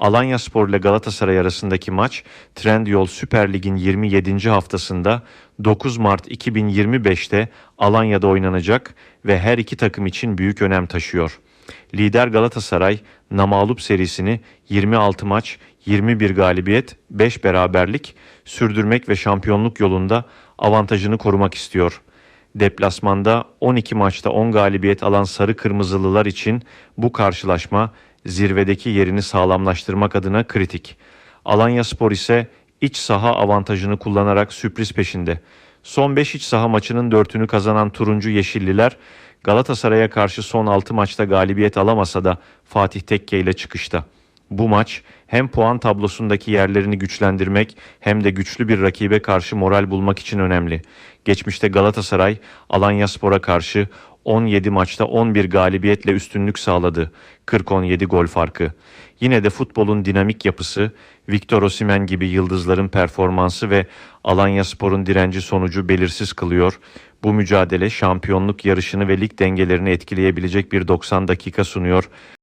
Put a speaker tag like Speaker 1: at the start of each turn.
Speaker 1: Alanya Spor ile Galatasaray arasındaki maç Trendyol Süper Lig'in 27. haftasında 9 Mart 2025'te Alanya'da oynanacak ve her iki takım için büyük önem taşıyor. Lider Galatasaray Namalup serisini 26 maç, 21 galibiyet, 5 beraberlik sürdürmek ve şampiyonluk yolunda avantajını korumak istiyor. Deplasmanda 12 maçta 10 galibiyet alan Sarı Kırmızılılar için bu karşılaşma zirvedeki yerini sağlamlaştırmak adına kritik. Alanya Spor ise iç saha avantajını kullanarak sürpriz peşinde. Son 5 iç saha maçının 4'ünü kazanan turuncu yeşilliler Galatasaray'a karşı son 6 maçta galibiyet alamasa da Fatih Tekke ile çıkışta. Bu maç hem puan tablosundaki yerlerini güçlendirmek hem de güçlü bir rakibe karşı moral bulmak için önemli. Geçmişte Galatasaray Alanyaspor'a karşı 17 maçta 11 galibiyetle üstünlük sağladı. 40-17 gol farkı. Yine de futbolun dinamik yapısı, Victor Osimhen gibi yıldızların performansı ve Alanyaspor'un direnci sonucu belirsiz kılıyor. Bu mücadele şampiyonluk yarışını ve lig dengelerini etkileyebilecek bir 90 dakika sunuyor.